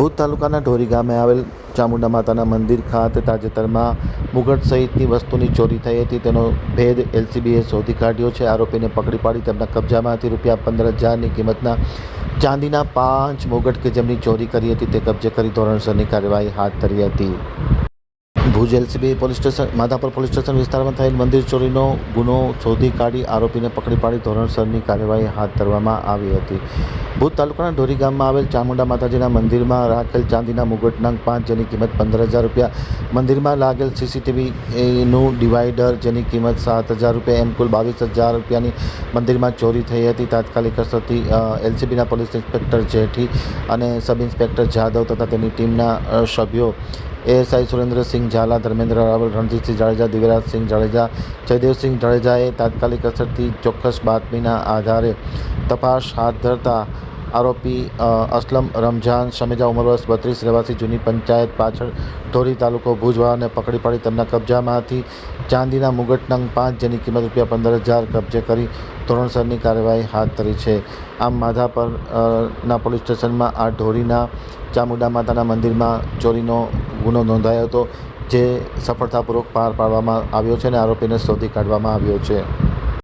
ભૂત તાલુકાના ઢોરી ગામે આવેલ ચામુંડા માતાના મંદિર ખાતે તાજેતરમાં મુગટ સહિતની વસ્તુની ચોરી થઈ હતી. તેનો ભેદ એલસીબીએ શોધી કાઢ્યો છે. આરોપીને પકડી પાડી તેમના કબજામાંથી રૂપિયા પંદર હજારની કિંમતના ચાંદીના પાંચ મુગટ કે જેમની ચોરી કરી હતી તે કબજે કરી ધોરણસરની કાર્યવાહી હાથ ધરી હતી. Bhuj LCB police station, Madhapar police station વિસ્તારમાં થયેલ મંદિર ચોરીનો ગુનો શોધી કાઢી આરોપીને પકડી પાડી ધોરણસરની કાર્યવાહી હાથ ધરવામાં આવી હતી. ભુજ તાલુકાના ઢોરી ગામમાં આવેલ ચામુંડા માતાજીના મંદિરમાં રાખેલ ચાંદીના મુગટના પાંચ જેની કિંમત પંદર હજાર રૂપિયા મંદિરમાં લાગેલ સીસીટીવીનું ડિવાઈડર જેની કિંમત સાત હજાર રૂપિયા એમ કુલ બાવીસ હજાર રૂપિયાની મંદિરમાં ચોરી થઈ હતી. તાત્કાલિક અસરથી એલસીબીના પોલીસ ઇન્સ્પેક્ટર જેઠી અને સબ ઇન્સ્પેક્ટર જાદવ તથા તેની ટીમના સભ્યો એએસઆઈ સુરેન્દ્રસિંહ ઝાલા, ધર્મેન્દ્ર રાવલ, રણજીતસિંહ જાડેજા દિવ્યરાજસિંહ જાડેજા, જયદેવસિંહ જાડેજાએ તાત્કાલિક અસરથી ચોક્કસ બાતમીના આધારે તપાસ હાથ ધરતા આરોપી અસલમ રમઝાન શમેજા ઉંમર વર્ષ બત્રીસ, રહેવાસી જૂની પંચાયત પાછળ ધોરી તાલુકો ભુજવાળાને પકડી પાડી તેમના કબજામાંથી ચાંદીના મુગટ પાંચ, જેની કિંમત રૂપિયા પંદર હજાર કબજે કરી ધોરણસરની કાર્યવાહી હાથ ધરી છે. આમ માધાપર ના પોલીસ સ્ટેશનમાં આ ઢોરીના ચામુંડા માતાના મંદિરમાં ચોરીનો ગુનો નોંધાયો હતો જે સફળતાપૂર્વક પાર પાડવામાં આવ્યો છે અને આરોપીને શોધી કાઢવામાં આવ્યો છે.